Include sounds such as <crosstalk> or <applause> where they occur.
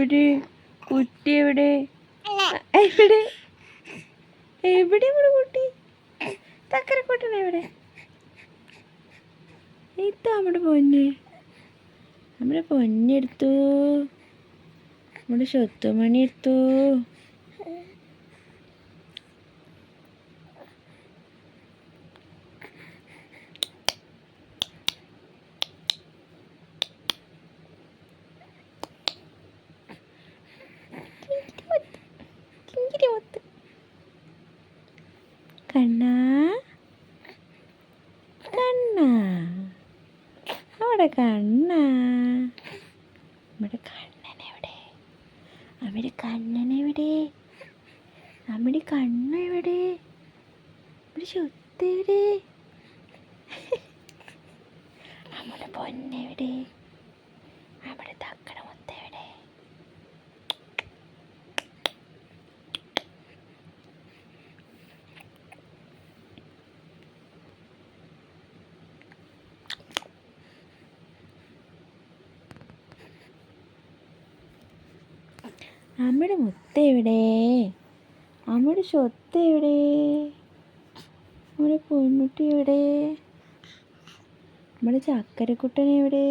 എവിടെ? കുട്ടി എവിടെ? എവിടെ? എവിടെ ഇവിടെ കുട്ടി? തക്കരക്കുട്ടൻ എവിടെ? ഇതാ നമ്മുടെ പൊന്ന്. നമ്മുടെ പൊന്നെടുത്തു. നമ്മുടെ ശത്തുമണി എടുത്തു കിങ്ങിരി മുത്ത് കണ്ണാ. കണ്ണാ. അവിടെ കണ്ണാ. നമ്മുടെ കണ്ണൻ എവിടെ അവിടെ കണ്ണൻ എവിടെ നമ്മുടെ കണ്ണ എവിടെ നമ്മുടെ ശുദ്ധ എവിടെ <laughs> നമ്മുടെ പൊന്നെവിടെ നമ്മുടെ തക്കട മുത്ത എവിടെ നമ്മുടെ മുത്ത എവിടെ നമ്മുടെ സ്വത്ത് എവിടെ നമ്മുടെ പൊന്നുട്ടി എവിടെ നമ്മുടെ ചക്കരക്കുട്ടൻ എവിടെ